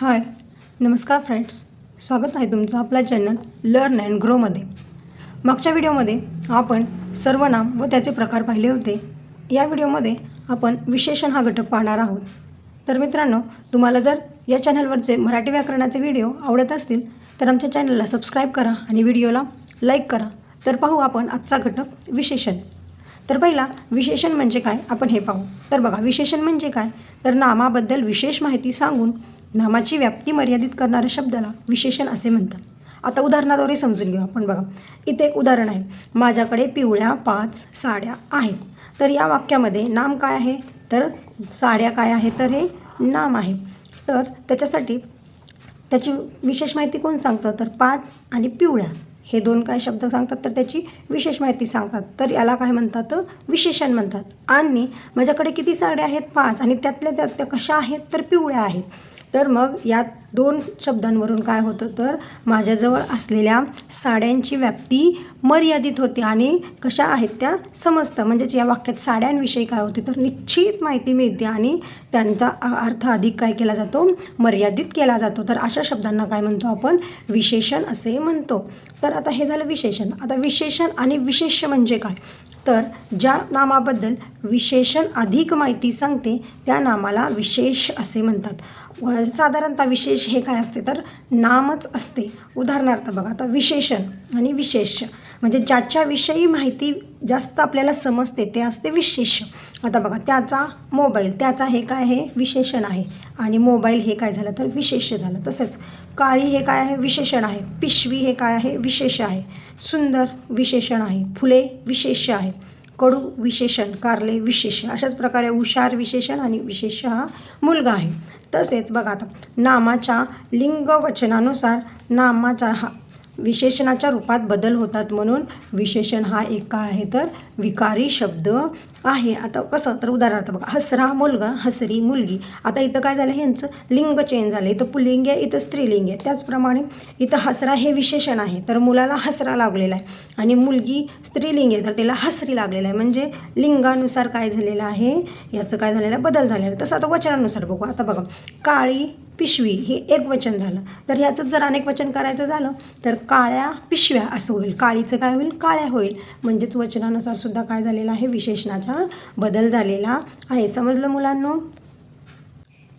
हाय नमस्कार फ्रेंड्स. स्वागत आहे तुमचं आपल्या चॅनल लर्न अँड ग्रोमध्ये मागच्या व्हिडिओमध्ये आपण सर्वनाम व त्याचे प्रकार पाहिले होते. या व्हिडिओमध्ये आपण विशेषण हा घटक पाहणार आहोत. तर मित्रांनो तुम्हाला जर या चॅनलवरचे मराठी व्याकरणाचे व्हिडिओ आवडत असतील तर आमच्या चॅनलला सबस्क्राईब करा आणि व्हिडिओला लाईक करा. तर पाहू आपण आजचा घटक विशेषण. तर पहिला विशेषण म्हणजे काय? आपण हे पाहू. तर बघा विशेषण म्हणजे काय? तर नामाबद्दल विशेष माहिती सांगून नामाची व्याप्ती मर्यादित करणाऱ्या शब्दाला विशेषण असे म्हणतात. आता उदाहरणाद्वारे समजून घेऊ आपण बघा. इथे एक उदाहरण आहे. माझ्याकडे पिवळ्या पाच साड्या आहेत. तर या वाक्यामध्ये नाम काय आहे? तर साड्या काय आहे? तर हे नाम आहे. तर त्याच्यासाठी त्याची विशेष माहिती कोण सांगतं? तर पाच आणि पिवळ्या हे दोन काय शब्द सांगतात? तर त्याची विशेष माहिती सांगतात. तर याला काय म्हणतात? विशेषण म्हणतात. आणि माझ्याकडे किती साड्या आहेत? पाच. आणि त्यातल्या त्यात त्या कशा आहेत? तर पिवळ्या आहेत. तर मग यात दोन शब्दांवरून काय होतं तर माझ्याजवळ असलेल्या साड्यांची व्याप्ती मर्यादित होते आणि कशा आहेत त्या समजतं म्हणजेच या वाक्यात साड्यांविषयी काय होते तर निश्चित माहिती मिळते आणि त्यांचा अर्थ अधिक काय केला जातो? मर्यादित केला जातो. तर अशा शब्दांना काय म्हणतो आपण? विशेषण असे म्हणतो. तर आता हे झालं विशेषण. आता विशेषण आणि विशेष म्हणजे काय? तर ज्या नामाबद्दल विशेषण अधिक माहिती सांगते त्या नामाला विशेष असे म्हणतात. साधारणतः विशेष हे काय असते? तर नामच असते. उदाहरणार्थ बघा आता विशेषण आणि विशेष. म्हणजे ज्याच्याविषयी माहिती जास्त आपल्याला समजते ते असते विशेष. आता बघा त्याचा मोबाईल त्याचा हे काय आहे? विशेषण आहे. आणि मोबाईल हे काय झालं तर विशेष झालं. तसंच काळी हे काय आहे? विशेषण आहे. पिशवी हे काय आहे? विशेष आहे. सुंदर विशेषण आहे. फुले विशेष आहे. कडू विशेषण कारले विशेष अशाच प्रकारे हुशार विशेषण आणि विशेष हा मुलगा आहे. तसेच बघा आता नामाच्या लिंगवचनानुसार नामाचा हा विशेषणाच्या रूपात बदल होतात म्हणून विशेषण हा एक का आहे तर विकारी शब्द आहे. आता कसं? तर उदाहरणार्थ बघा हसरा मुलगा हसरी मुलगी. आता इथं काय झालं? ह्यांचं लिंग चेंज झालं. इथं पुल्लिंग आहे इथं स्त्रीलिंग आहे. त्याचप्रमाणे इथं हसरा हे विशेषण आहे. तर मुलाला हसरा लागलेला आहे आणि मुलगी स्त्रीलिंग आहे तर तिला हसरी लागलेला आहे. म्हणजे लिंगानुसार काय झालेलं आहे? याचं काय झालेलं आहे? बदल झालेला आहे. तसं आता वचनानुसार बघू. आता बघा काळी पिशवी हे एक वचन झालं. तर ह्याचं जर अनेक वचन करायचं झालं तर काळ्या पिशव्या असं होईल. काळीचं काय होईल? काळ्या होईल. म्हणजेच वचनानुसार सुद्धा काय झालेलं आहे? विशेषणाचा बदल झालेला आहे. समजलं मुलांनो?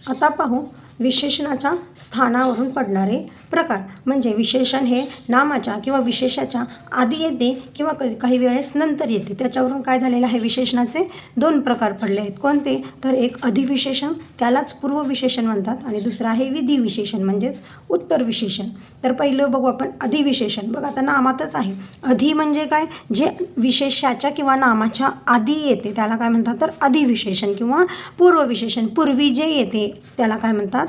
आता पाहू विशेषणाच्या स्थानावरून पडणारे प्रकार. म्हणजे विशेषण हे नामाच्या किंवा विशेषाच्या आधी येते किंवा काही वेळेस नंतर येते. त्याच्यावरून काय झालेलं आहे? विशेषणाचे दोन प्रकार पडले आहेत. कोणते? तर एक अधिविशेषण त्यालाच पूर्वविशेषण म्हणतात आणि दुसरं आहे विधिविशेषण म्हणजेच उत्तर विशेषण. तर पहिलं बघू आपण अधिविशेषण. बघ आता नामातच आहे. अधि म्हणजे काय? जे विशेषाच्या किंवा नामाच्या आधी येते त्याला काय म्हणतात? तर अधिविशेषण किंवा पूर्वविशेषण. पूर्वी जे येते त्याला काय म्हणतात?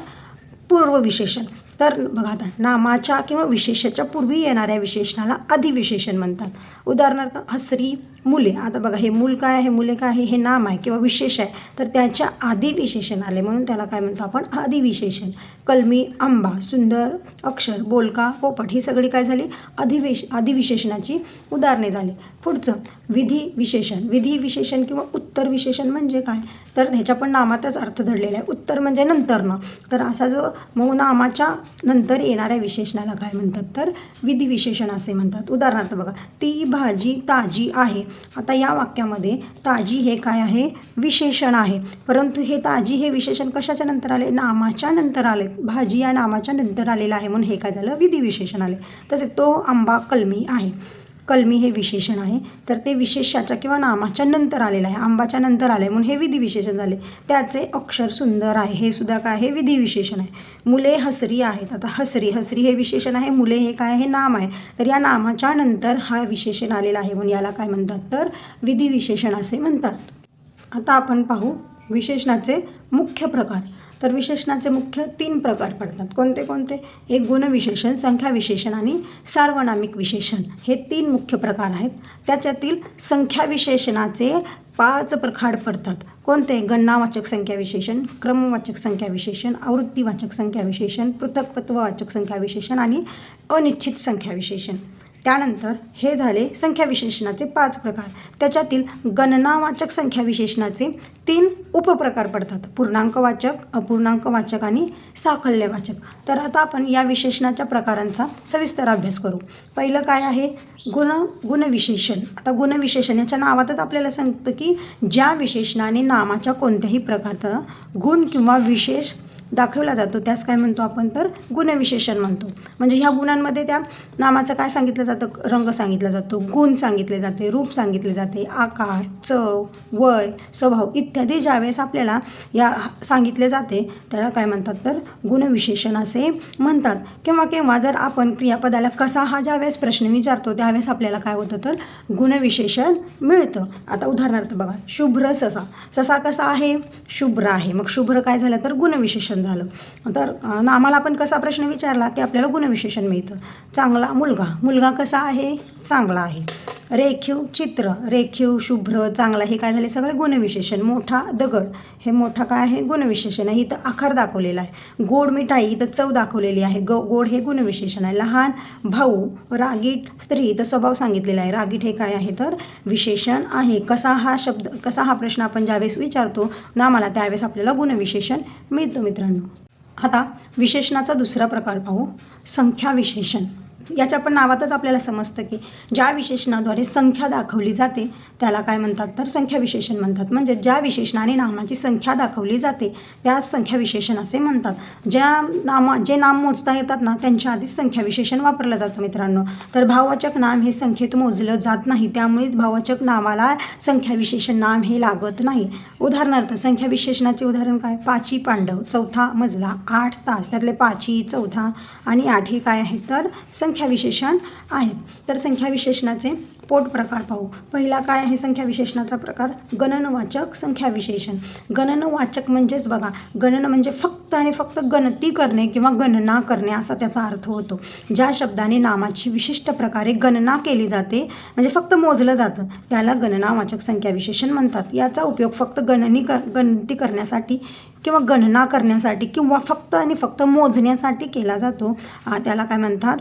पूर्वविशेषण. तर बघा आता नामाच्या किंवा विशेषाच्या पूर्वी येणाऱ्या विशेषणाला अधिविशेषण म्हणतात. उदाहरणार्थ हसरी मुले. आता बघा हे मूल काय आहे? मुले काय आहे? हे नाम आहे किंवा विशेष आहे. तर त्याच्या आधी विशेषण आले. म्हणून त्याला काय म्हणतो आपण? अधिविशेषण. कलमी आंबा सुंदर अक्षर बोलका पोपट ही सगळी काय झाली? अधिवेश अधिविशेषणाची उदाहरणे झाली. पुढचं विधी विशेषण. विधी विशेषण किंवा उत्तर विशेषण म्हणजे काय? तर ह्याच्या पण नामातच अर्थ धरलेला आहे. उत्तर म्हणजे नंतरनं. तर असा जो मऊ नामाच्या नंतर येणाऱ्या विशेषणाला काय म्हणतात? तर विधी विशेषण असे म्हणतात. उदाहरणार्थ बघा ती भाजी ताजी आहे. आता या वाक्यामध्ये ताजी हे काय आहे? विशेषण आहे. परंतु हे ताजी हे विशेषण कशाच्या नंतर आले? नामाच्या नंतर आले. भाजी या नामाच्या नंतर आलेलं आहे म्हणून हे काय झालं? विधी विशेषण आले. तसे तो आंबा कलमी आहे. कलमी हे विशेषण आहे. तर ते विशेषाच्या किंवा नामाच्या नंतर आलेलं आहे. आंबाच्या नंतर आले म्हणून हे विधी विशेषण झाले. त्याचे अक्षर सुंदर आहे. हे सुद्धा काय? आहे विधी विशेषण आहे. मुले हसरी आहेत. आता हसरी हसरी हे विशेषण आहे. मुले हे काय? हे नाम आहे. तर या नामाच्या नंतर हा विशेषण आलेला आहे. म्हणून याला काय म्हणतात? तर विधी विशेषण असे म्हणतात. आता आपण पाहू विशेषणाचे मुख्य प्रकार. तर विशेषणाचे मुख्य तीन प्रकार पडतात. कोणते कोणते? एक गुणविशेषण संख्या विशेषण आणि सार्वनामिक विशेषण. हे तीन मुख्य प्रकार आहेत. त्याच्यातील संख्या विशेषणाचे पाच प्रकार पडतात. कोणते? गणनावाचक संख्या विशेषण क्रमवाचक संख्या विशेषण आवृत्तीवाचक संख्या विशेषण पृथक्त्ववाचक संख्या विशेषण आणि अनिश्चित संख्या विशेषण त्यानंतर हे झाले संख्या विशेषणाचे पाच प्रकार. त्याच्यातील गणनावाचक संख्या विशेषणाचे तीन उपप्रकार पडतात. पूर्णांकवाचक अपूर्णांकवाचक आणि साकल्यवाचक तर आता आपण या विशेषणाच्या प्रकारांचा सविस्तर अभ्यास करू. पहिलं काय आहे? गुण गुणविशेषण. आता गुणविशेषण याच्या नावातच आपल्याला सांगतं की ज्या विशेषणाने नामाच्या कोणत्याही प्रकारचा गुण किंवा विशेष दाखवला जातो. त्यास काय म्हणतो आपण तर गुणविशेषण म्हणतो. म्हणजे ह्या गुणांमध्ये त्या नामाचं काय सांगितलं जातं? रंग सांगितला जातो गुण सांगितले जाते रूप सांगितले जाते आकार चव वय स्वभाव इत्यादी ज्यावेळेस आपल्याला या सांगितले जाते त्याला काय म्हणतात तर गुणविशेषण असे म्हणतात. किंवा केव्हा जर आपण क्रियापदाला कसा हा ज्यावेळेस प्रश्न विचारतो त्यावेळेस आपल्याला काय होतं तर गुणविशेषण मिळतं. आता उदाहरणार्थ बघा शुभ्र ससा. ससा कसा आहे? शुभ्र आहे. मग शुभ्र काय झालं तर गुणविशेषण झालं. तर आम्हाला नामाला आपण कसा प्रश्न विचारला की आपल्याला गुणविशेषण मिळतं. चांगला मुलगा. मुलगा कसा आहे? चांगला आहे. रेखीव चित्र रेखीव शुभ्र चांगला हे काय झाले? सगळे गुणविशेषण. मोठा दगड. हे मोठा काय आहे? गुणविशेषण आहे. इथं आकार दाखवलेला आहे. गोड मिठाई इथं चव दाखवलेली आहे. ग गोड हे गुणविशेषण आहे. लहान भाऊ रागीट स्त्री इथं स्वभाव सांगितलेला आहे. रागीट हे काय आहे? तर विशेषण आहे. कसा हा शब्द कसा हा प्रश्न आपण ज्यावेळेस विचारतो ना मला त्यावेळेस आपल्याला गुणविशेषण मिळतं मित्रांनो. आता विशेषणाचा दुसरा प्रकार पाहू. संख्या विशेषण याच्या पण नावातच आपल्याला समजतं की ज्या विशेषणाद्वारे संख्या दाखवली जाते त्याला काय म्हणतात तर संख्या विशेषण म्हणतात. म्हणजे ज्या विशेषणाने नामाची संख्या दाखवली जाते त्यास संख्या विशेषण असे म्हणतात. ज्या नामा जे नाम मोजता येतात ना त्यांच्या आधीच संख्या विशेषण वापरलं जातं मित्रांनो. तर भाववाचक नाम हे संख्येत मोजलं जात नाही त्यामुळे भाववाचक नामाला संख्या विशेषण नाम हे लागत नाही. उदाहरणार्थ संख्या विशेषणाचे उदाहरण काय? पाची पांडव चौथा मजला आठ तास त्यातले पाची चौथा आणि आठ हे काय आहेत तर संख्या विशेषण आहेत. तर संख्या विशेषणाचे पोट प्रकार पाहू. पहिला काय आहे संख्या विशेषणाचा प्रकार? गणनवाचक संख्या विशेषण गणनवाचक म्हणजेच बघा गणन म्हणजे फक्त आणि फक्त गणती करणे किंवा गणना करणे असा त्याचा अर्थ होतो. ज्या शब्दाने नामाची विशिष्ट प्रकारे गणना केली जाते म्हणजे फक्त मोजलं जातं त्याला गणनावाचक संख्या विशेषण म्हणतात. याचा उपयोग फक्त गणनी क गणती करण्यासाठी किंवा गणना करण्यासाठी किंवा फक्त आणि फक्त मोजण्यासाठी केला जातो. त्याला काय म्हणतात?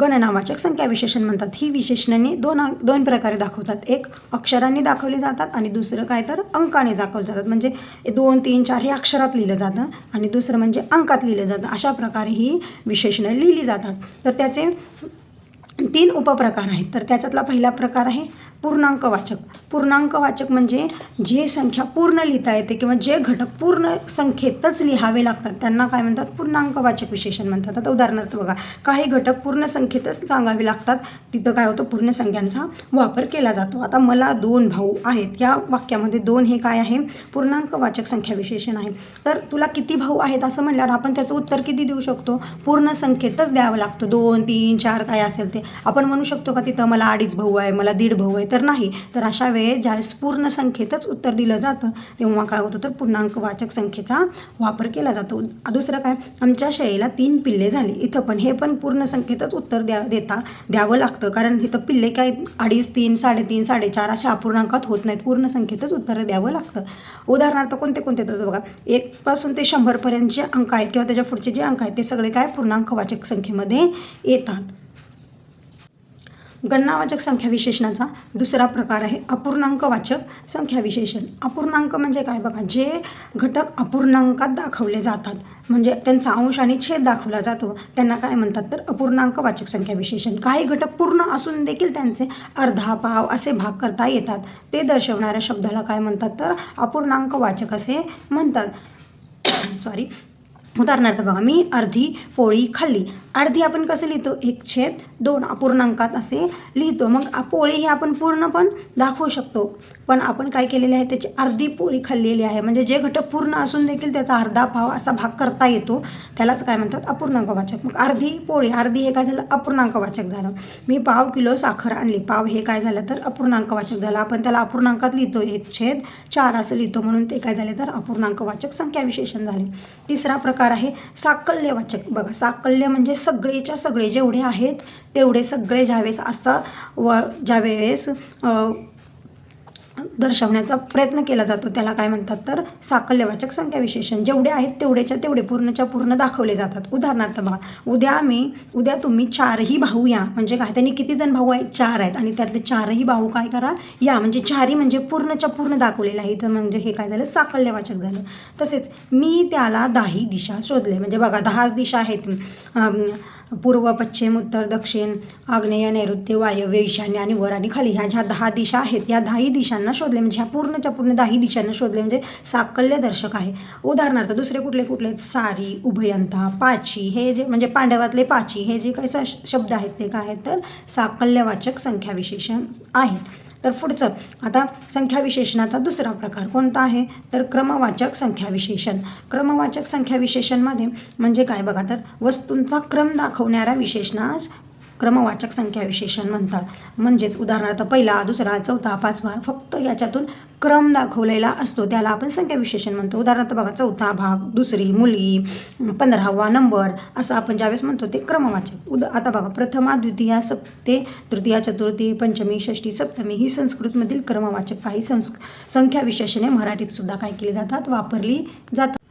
गणनावाचक संख्या विशेषण म्हणतात. ही विशेषणे दोन अंक दोन प्रकारे दाखवतात. एक अक्षरांनी दाखवली जातात आणि दुसरं काय तर अंकाने दाखवली जातात. म्हणजे दोन तीन चार हे अक्षरात लिहिलं जातं आणि दुसरं म्हणजे अंकात लिहिलं जातं. अशा प्रकारे ही विशेषणं लिहिली जातात. तर त्याचे तीन उपप्रकार आहेत. तर त्याच्यातला पहिला प्रकार आहे पूर्णांकवाचक पूर्णांकवाचक म्हणजे जे संख्या पूर्ण लिहिता येते किंवा जे घटक पूर्ण संख्येतच लिहावे लागतात त्यांना काय म्हणतात? पूर्णांकवाचक विशेषण म्हणतात. आता उदाहरणार्थ बघा काही घटक पूर्ण संख्येतच सांगावे लागतात तिथं काय होतं? पूर्ण संख्यांचा वापर केला जातो. आता मला दोन भाऊ आहेत. या वाक्यामध्ये दोन हे काय आहे? पूर्णांकवाचक संख्या विशेषण आहे. तर तुला किती भाऊ आहेत असं म्हणल्यावर आपण त्याचं उत्तर किती देऊ शकतो? पूर्ण संख्येतच द्यावं लागतं. दोन तीन चार काय असेल ते. आपण म्हणू शकतो का तिथं मला अडीच भाऊ आहे मला दीड भाऊ आहे. तर नाही. तर अशा वेळेस ज्यावेळेस पूर्ण संख्येतच उत्तर दिलं जातं तेव्हा काय होतं? तर पूर्णांकवाचक संख्येचा वापर केला जातो. दुसरं काय? आमच्या शाळेला तीन पिल्ले झाली. इथं पण हे पण पूर्ण संख्येतच उत्तर द्या देता द्यावं लागतं. कारण इथं पिल्ले काय? अडीच तीन साडेतीन साडेचार अशा अपूर्णांकात होत नाहीत. पूर्ण संख्येतच उत्तर द्यावं लागतं. उदाहरणार्थ कोणते कोणते? तर बघा एकपासून ते शंभरपर्यंत जे अंक आहेत किंवा त्याच्या पुढचे जे अंक आहेत ते सगळे काय? पूर्णांकवाचक संख्येमध्ये येतात. गणनावाचक संख्या विशेषणाचा दुसरा प्रकार आहे अपूर्णांकवाचक संख्या विशेषण अपूर्णांक म्हणजे काय? बघा जे घटक अपूर्णांकात दाखवले जातात म्हणजे त्यांचा अंश आणि छेद दाखवला जातो त्यांना काय म्हणतात तर अपूर्णांकवाचक संख्या विशेषण काही घटक पूर्ण असून देखील त्यांचे अर्धा पाव असे भाग करता येतात. ते दर्शवणाऱ्या शब्दाला काय म्हणतात तर अपूर्णांकवाचक असे म्हणतात. सॉरी उदाहरणार्थ बघा मी अर्धी पोळी खाल्ली. अर्धी आपण कसं लिहितो? एक छेद दोन अपूर्णांकात असे लिहितो. मग पोळी ही आपण पूर्ण पण दाखवू शकतो. पण आपण काय केलेले आहे? त्याची अर्धी पोळी खाल्लेली आहे. म्हणजे जे घटक पूर्ण असून देखील त्याचा अर्धा भाव असा भाग करता येतो. त्यालाच काय म्हणतात? अपूर्णांकवाचक. मग अर्धी पोळी अर्धी हे काय झालं? अपूर्णांकवाचक झालं. मी पाव किलो साखर आणली. पाव हे काय झालं तर अपूर्णांकवाचक झालं. आपण त्याला अपूर्णांकात लिहितो. एक छेद चार असं लिहितो. म्हणून ते काय झाले तर अपूर्णांकवाचक संख्या विशेषण झाले. तिसरा प्रकार आहे. साकल्यवाचक. बघा साकल्य म्हणजे सगळेच्या सगळे जेवढे आहेत तेवढे सगळे ज्यावेळेस असा व ज्यावेळेस दर्शवण्याचा प्रयत्न केला जातो. त्याला काय म्हणतात तर साकल्यवाचक संख्या विशेषण जेवढे आहेत तेवढेच्या तेवढे पूर्णच्या पूर्ण दाखवले जातात. उदाहरणार्थ बघा उद्या मी उद्या तुम्ही चारही भाऊ या. म्हणजे काय? त्यांनी किती जण भाऊ आहेत? चार आहेत. आणि त्यातले चारही भाऊ काय करा? या. म्हणजे चारही म्हणजे पूर्णच्या पूर्ण दाखवलेलं आहे तर म्हणजे हे काय झालं? साकल्यवाचक झालं. तसेच मी त्याला दाही दिशा शोधले. म्हणजे बघा दहाच दिशा आहेत. पूर्व पश्चिम उत्तर दक्षिण आग्नेय नैऋत्य वायव्य ईशान्य आणि वर आणि खाली. ह्या ज्या दहा दिशा आहेत या दहाही दिशांना शोधले. म्हणजे ह्या पूर्णच्या पूर्ण दहाही दिशांना शोधले. म्हणजे साकल्य दर्शक आहे. उदाहरणार्थ दुसरे कुठले कुठले आहेत? सारी उभयंता पाची. हे जे म्हणजे पांडवातले पाची हे जे काही स- शब्द आहेत ते काय आहेत? तर साकल्यवाचक संख्या विशेषण आहेत. तर पुढचं आता संख्या विशेषणाचा दुसरा प्रकार कोणता आहे? तर क्रमवाचक संख्या विशेषण क्रमवाचक संख्या विशेषणमध्ये म्हणजे काय? बघा तर वस्तूंचा क्रम दाखवणाऱ्या विशेषणास क्रमवाचक संख्या विशेषण म्हणतात. म्हणजेच उदाहरणार्थ पहिला दुसरा चौथा पाचवा फक्त याच्यातून क्रम दाखवलेला असतो. त्याला आपण संख्या विशेषण म्हणतो. उदाहरणार्थ बघा चौथा भाग दुसरी मुलगी पंधरावा नंबर असं आपण ज्यावेळेस म्हणतो ते क्रमवाचक. उदा आता बघा प्रथमा द्वितीया सप्ते तृतीया चतुर्थी पंचमी षष्टी सप्तमी ही संस्कृतमधील क्रमवाचक काही संस् संख्या विशेषणे मराठीत सुद्धा काय केली जातात? वापरली जातात.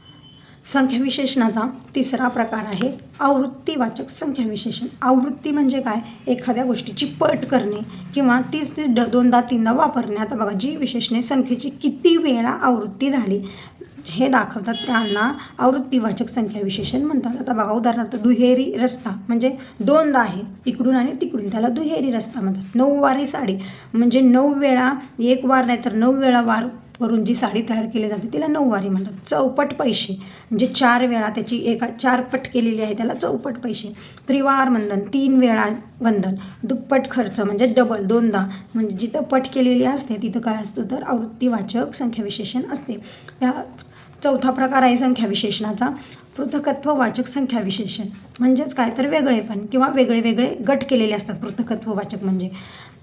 संख्या विशेषणाचा तिसरा प्रकार आहे आवृत्तीवाचक संख्या विशेषण आवृत्ती म्हणजे काय? एखाद्या गोष्टीची पट करणे किंवा तीच तीच ड दोनदा तीनदा वापरणे. आता बघा जी विशेषणे संख्येची किती वेळा आवृत्ती झाली हे दाखवतात. त्यांना आवृत्तीवाचक संख्या विशेषण म्हणतात. आता बघा उदाहरणार्थ दुहेरी रस्ता म्हणजे दोनदा आहे इकडून आणि तिकडून. त्याला दुहेरी रस्ता म्हणतात. नऊवारी साडी म्हणजे नऊ वेळा एक वार नाही तर नऊ वेळा वार वरून जी साडी तयार केली जाते तिला नऊवारी म्हणतात. चौपट पैसे. म्हणजे चार वेळा त्याची एका चार पट केलेली आहे त्याला चौपट पैसे. त्रिवार वंदन तीन वेळा वंदन दुप्पट खर्च म्हणजे डबल दोनदा. म्हणजे जिथं पट केलेली असते तिथं काय असतो तर आवृत्तीवाचक संख्याविशेषण असते. त्या चौथा प्रकार आहे संख्या विशेषणाचा पृथकत्ववाचक संख्या विशेषण म्हणजेच काय? तर वेगळेपण किंवा वेगळे वेगळे गट केलेले असतात पृथकत्ववाचक म्हणजे.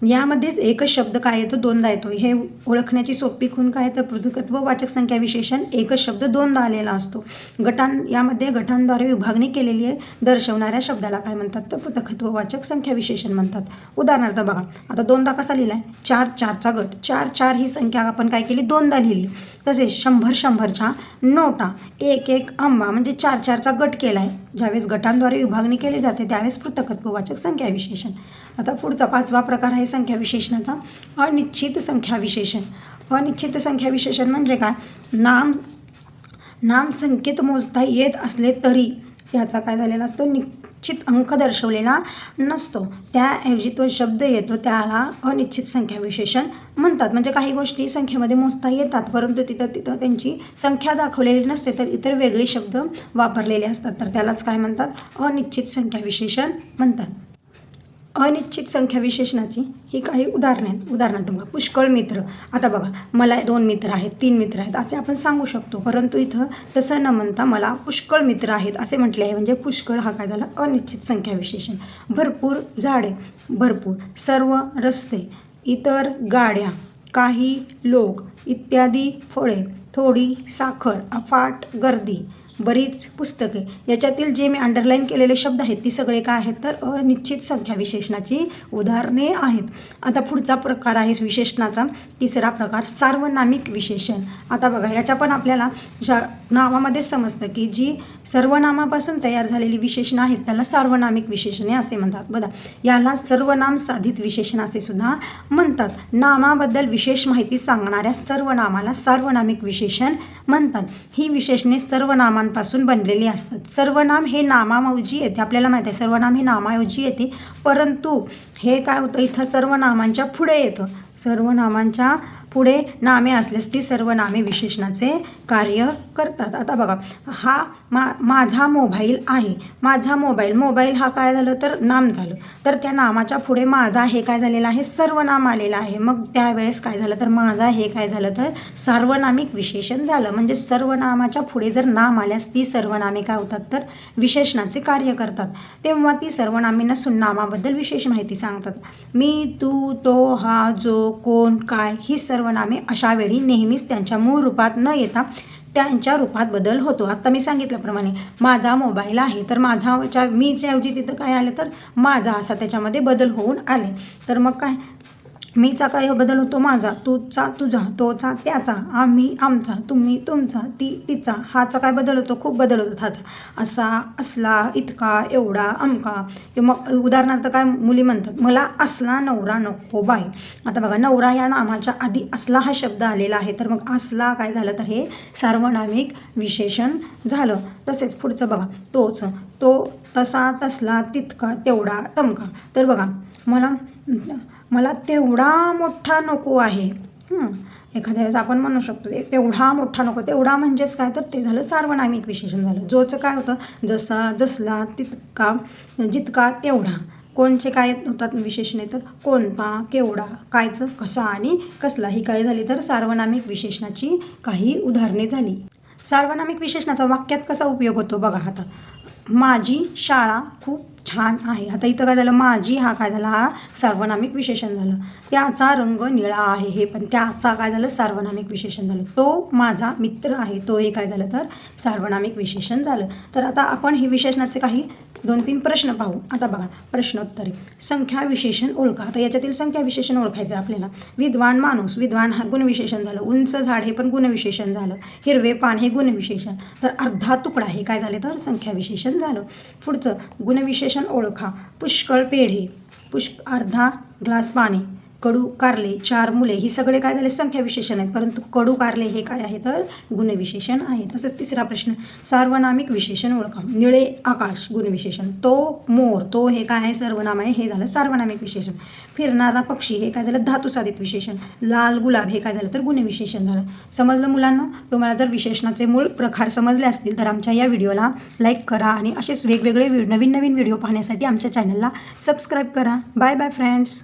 यामध्येच एकच शब्द काय येतो? दोनदा येतो. हे ओळखण्याची सोपी खून काय तर पृथकत्ववाचक संख्या विशेषण एकच शब्द दोनदा आलेला असतो. गटां यामध्ये गटांद्वारे विभागणी केलेली आहे. दर्शवणाऱ्या शब्दाला काय म्हणतात? तर पृथकत्व वाचक संख्या विशेषण म्हणतात. उदाहरणार्थ बघा आता दोनदा कसा लिहिला आहे चार चारचा गट. चार चार ही संख्या आपण काय केली? दोनदा लिहिली. तसेच शंभर शंभरच्या नोटा एक एक आंबा म्हणजे चार चारचा गट केला आहे. ज्यावेळेस गटांद्वारे विभागणी केली जाते त्यावेळेस पृथकत्ववाचक संख्या विशेषण. आता पुढचा पाचवा प्रकार आहे संख्या विशेषणाचा. अनिश्चित संख्या विशेषण. अनिश्चित संख्या विशेषण म्हणजे काय? नाम नाम संकेत मोजता येत असले तरी त्याचा काय झालेला असतो? नि निश्चित अंक दर्शवलेला नसतो. त्याऐवजी तो शब्द येतो त्याला अनिश्चित संख्या विशेषण म्हणतात. म्हणजे काही गोष्टी संख्येमध्ये मोजता येतात परंतु तिथं तिथं त्यांची संख्या दाखवलेली नसते तर इतर वेगळे शब्द वापरलेले असतात. तर त्यालाच काय म्हणतात? अनिश्चित संख्या विशेषण म्हणतात. अनिश्चित संख्या विशेषणाची ही काही उदाहरणे आहेत. उदाहरणार्थ बघा पुष्कळ मित्र. आता बघा मला दोन मित्र आहेत तीन मित्र आहेत असे आपण सांगू शकतो. परंतु इथं तसं न म्हणता मला पुष्कळ मित्र आहेत असे म्हटले आहे. म्हणजे पुष्कळ हा काय झाला? अनिश्चित संख्या विशेषण. भरपूर झाडे भरपूर. सर्व रस्ते इतर गाड्या काही लोक इत्यादी फळे थोडी साखर अफाट गर्दी बरीच पुस्तके. याच्यातील जे मी अंडरलाईन केलेले शब्द आहेत ती सगळे काय आहेत? तर अनिश्चित संख्या विशेषणाची उदाहरणे आहेत. आता पुढचा प्रकार आहे विशेषणाचा. तिसरा प्रकार सार्वनामिक विशेषण. आता बघा याच्या पण आपल्याला ज्या नावामध्येच समजतं की जी सर्वनामापासून तयार झालेली विशेषणं आहेत त्याला सार्वनामिक विशेषणे असे म्हणतात. बघा याला सर्वनाम साधित विशेषण असे सुद्धा म्हणतात. नामाबद्दल विशेष माहिती सांगणाऱ्या सर्वनामाला सार्वनामिक विशेषण म्हणतात. ही विशेषणे नामांपासून बनलेली असतात. सर्वनाम हे नामाऐवजी येते. आपल्याला माहिती आहे सर्वनाम हे नामाऐवजी येते. परंतु हे काय होतं? इथं सर्वनामांच्या पुढे येतं. सर्वनामांच्या पुढे नामे असल्यास ती सर्वनामे विशेषणाचे कार्य करतात. आता बघा हा मा माझा मोबाईल आहे. माझा मोबाईल मोबाईल हा काय झालं तर नाम झालं. तर त्या नामाच्या पुढे माझा हे काय झालेलं आहे? सर्वनाम आलेलं आहे. मग त्यावेळेस काय झालं तर माझा हे काय झालं तर सार्वनामिक विशेषण झालं. म्हणजे सर्वनामाच्या पुढे जर नाम आल्यास ती सर्वनामे काय होतात तर विशेषणाचे कार्य करतात. तेव्हा ती सर्वनामे नसून नामाबद्दल विशेष माहिती सांगतात. मी तू तो हा जो कोण काय ही सर्व सर्वनामे अशा वेळी नेहमीच त्यांच्या मूळ रूपात न येता त्यांच्या रूपात बदल होतो. आता मी सांगितल्याप्रमाणे माझा मोबाईल आहे तर माझाच्या मीच्या ऐवजी तिथं काय आलं तर माझा असा त्याच्यामध्ये बदल होऊन आले. तर मग काय? मीचा काय हो बदल होतो माझा? तूचा तुझा तोचा त्याचा. आम्ही आमचा तुम्ही तुमचा ती तिचा. हाचा काय बदल होतो? खूप बदल होतो हाचा. असा असला इतका एवढा अमका. किंवा उदाहरणार्थ काय मुली म्हणतात मला असला नवरा नको बाई. आता बघा नवरा या नामाच्या आधी असला हा शब्द आलेला आहे तर मग असला काय झालं? तर हे सार्वनामिक विशेषण झालं. तसेच पुढचं बघा. तोच तो तसा तसला तितका तेवढा तमका. तर बघा मला मला तेवढा मोठा नको आहे. एखाद्या वेळेस आपण म्हणू शकतो तेवढा मोठा नको तेवढा म्हणजेच काय? तर ते झालं सार्वनामिक विशेषण झालं. जोचं काय होतं? जसा जसला तितका जितका तेवढा. कोणचे काय होतात विशेषणे? तर कोणता केवढा कायचं कसा आणि कसला ही काय झाली तर सार्वनामिक विशेषणाची काही उदाहरणे झाली. सार्वनामिक विशेषणाचा वाक्यात कसा उपयोग होतो? बघा आता. माझी शाळा खूप छान आहे. आता इथं काय झालं? माझी हा काय झाला? हा सार्वनामिक विशेषण झालं. त्याचा रंग निळा आहे हे पण त्याचा काय झालं? सार्वनामिक विशेषण झालं. तो माझा मित्र आहे. तो हे काय झालं तर? सार्वनामिक विशेषण झालं. तर आता आपण हे विशेषणाचे काही दोन तीन प्रश्न पाहू. आता बघा प्रश्नोत्तरे. संख्या विशेषण ओळखा. आता याच्यातील संख्या विशेषण ओळखायचं आपल्याला. विद्वान माणूस. विद्वान हा गुणविशेषण झालं. उंच झाड हे पण गुणविशेषण झालं. हिरवे पान हे गुणविशेषण तर अर्धा तुकडा हे काय झाले तर? संख्या विशेषण झालं. पुढचं गुणविशेषण ओळखा. पुष्कळ पेढे. पुष्क अर्धा ग्लास पाणी. कडू कारले चार मुले ही सगळे काय झाले? संख्या विशेषण आहेत. परंतु कडू कारले हे काय आहे तर गुणविशेषण आहे. तसंच तिसरा प्रश्न सार्वनामिक विशेषण ओळखा. निळे आकाश गुणविशेषण तो मोर तो हे काय आहे? सर्वनाम आहे. हे झालं सार्वनामिक विशेषण. फिरणारा पक्षी हे काय झालं? धातुसाधित विशेषण. लाल गुलाब हे काय झालं तर गुणविशेषण झालं. समजलं मुलांना? तुम्हाला जर विशेषणाचे मूळ प्रकार समजले असतील तर आमच्या या व्हिडिओला लाईक करा आणि असेच वेगवेगळे नवीन नवीन व्हिडिओ पाहण्यासाठी आमच्या चॅनलला सबस्क्राईब करा. Bye bye friends.